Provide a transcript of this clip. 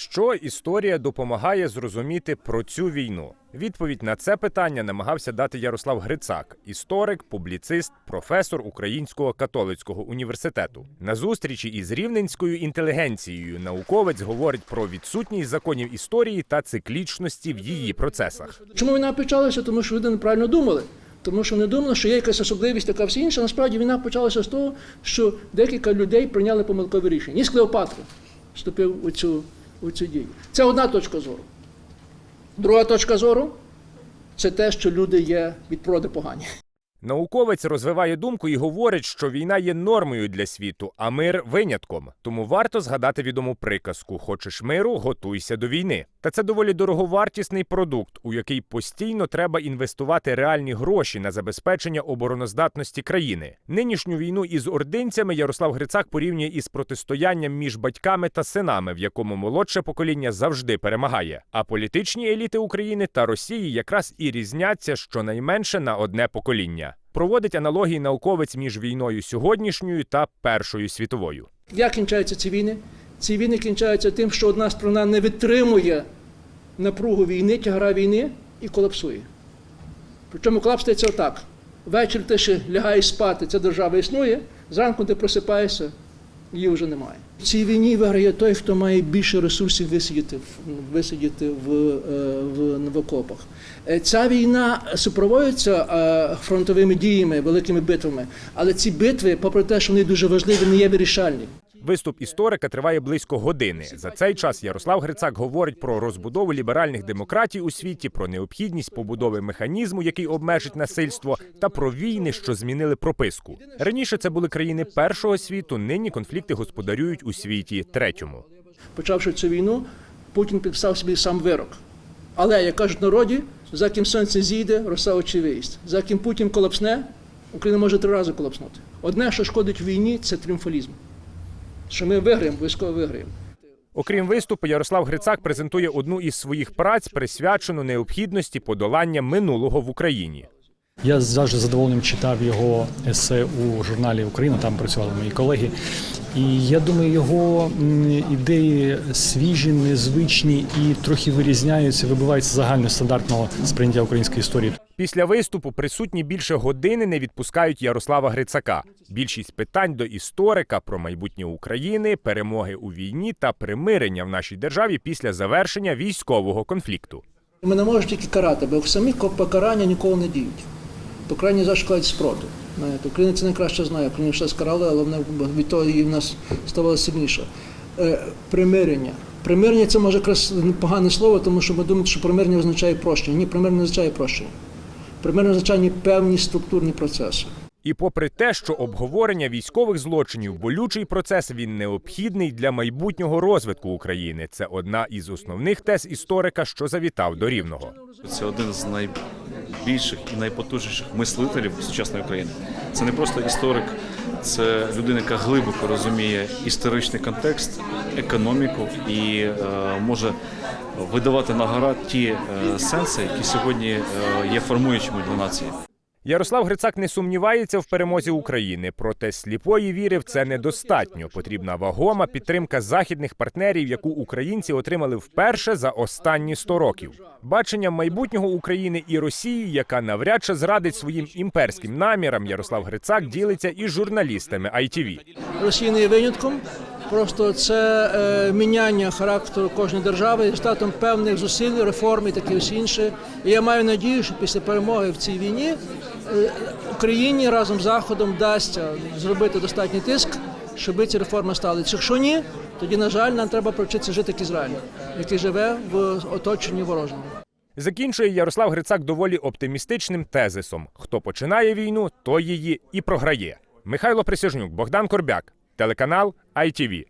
Що історія допомагає зрозуміти про цю війну? Відповідь на це питання намагався дати Ярослав Грицак, історик, публіцист, професор Українського католицького університету. На зустрічі із рівненською інтелігенцією науковець говорить про відсутність законів історії та циклічності в її процесах. Чому війна почалася? Тому що люди неправильно думали. Тому що вони думали, що є якась особливість, така все інша. Насправді війна почалася з того, що декілька людей прийняли помилкове рішення. Ніс Клеопатра вступив у цю, у цю дію. Це одна точка зору. Друга точка зору це те, що люди є від природи погані. Науковець розвиває думку і говорить, що війна є нормою для світу, а мир винятком. Тому варто згадати відому приказку: хочеш миру, готуйся до війни. Та це доволі дороговартісний продукт, у який постійно треба інвестувати реальні гроші на забезпечення обороноздатності країни. Нинішню війну із ординцями Ярослав Грицак порівнює із протистоянням між батьками та синами, в якому молодше покоління завжди перемагає. А політичні еліти України та Росії якраз і різняться щонайменше на одне покоління. Проводить аналогії науковець між війною сьогоднішньою та Першою світовою. Як кінчаються ці війни? Ці війни кінчаються тим, що одна страна не витримує напругу війни, тягара війни і колапсує. Причому колапс стається отак. Ввечері ти ще лягаєш спати, ця держава існує, зранку ти просипаєшся, її вже немає. В цій війні виграє той, хто має більше ресурсів висидіти, висидіти в, е, в, в окопах. Е, Ця війна супроводжується е, фронтовими діями, великими битвами, але ці битви, попри те, що вони дуже важливі, не є вирішальні. Виступ історика триває близько години. За цей час Ярослав Грицак говорить про розбудову ліберальних демократій у світі, про необхідність побудови механізму, який обмежить насильство, та про війни, що змінили прописку. Раніше це були країни першого світу. Нині конфлікти господарюють у світі третьому. Почавши цю війну, Путін підписав собі сам вирок. Але, як кажуть народі, за ким сонце зійде, роса очі виїсть. За ким Путін колапсне, Україна може три рази колапснути. Одне, що шкодить війні, це тріумфалізм. Що ми виграємо, обов'язково виграємо. Окрім виступу, Ярослав Грицак презентує одну із своїх праць, присвячену необхідності подолання минулого в Україні. Я завжди задоволенням читав його есе у журналі Україна. Там працювали мої колеги. І я думаю, його ідеї свіжі, незвичні і трохи вирізняються, вибиваються з загального стандартного сприйняття української історії. Після виступу присутні більше години не відпускають Ярослава Грицака. Більшість питань до історика про майбутнє України, перемоги у війні та примирення в нашій державі після завершення військового конфлікту. Ми не можемо тільки карати, бо самі ко- покарання ніколи не діють. Покарання завжди шкодять спротив. Знаєте, Україна це найкраще знає. Україна все скарали, але вона від того її в нас ставало сильніше. Е, примирення. Примирення це може якраз погане слово, тому що ми думаємо, що примирення означає прощення. Ні, примирення не означає прощення. Примирення означає певні структурні процеси. І попри те, що обговорення військових злочинів болючий процес, він необхідний для майбутнього розвитку України. Це одна із основних тез історика, що завітав до рівного. Це один з найбільших і найпотужніших мислителів сучасної України. Це не просто історик, це людина, яка глибоко розуміє історичний контекст, економіку і е, може видавати на гора ті е, сенси, які сьогодні е, є формуючими для нації. Ярослав Грицак не сумнівається в перемозі України, проте сліпої віри в це недостатньо. Потрібна вагома підтримка західних партнерів, яку українці отримали вперше за останні 100 років. Бачення майбутнього України і Росії, яка навряд чи зрадить своїм імперським намірам, Ярослав Грицак ділиться із журналістами ITV. Росія не є винятком. Просто це е, міняння характеру кожної держави результатом певних зусиль, реформ і таке ось інше. І я маю надію, що після перемоги в цій війні е, Україні разом з Заходом вдасться зробити достатній тиск, щоб ці реформи стали. Якщо ні, тоді, на жаль, нам треба привчитися жити як Ізраїль, який живе в оточенні ворожому. Закінчує Ярослав Грицак доволі оптимістичним тезисом: хто починає війну, той її і програє. Михайло Присяжнюк, Богдан Корбяк, телеканал ITV.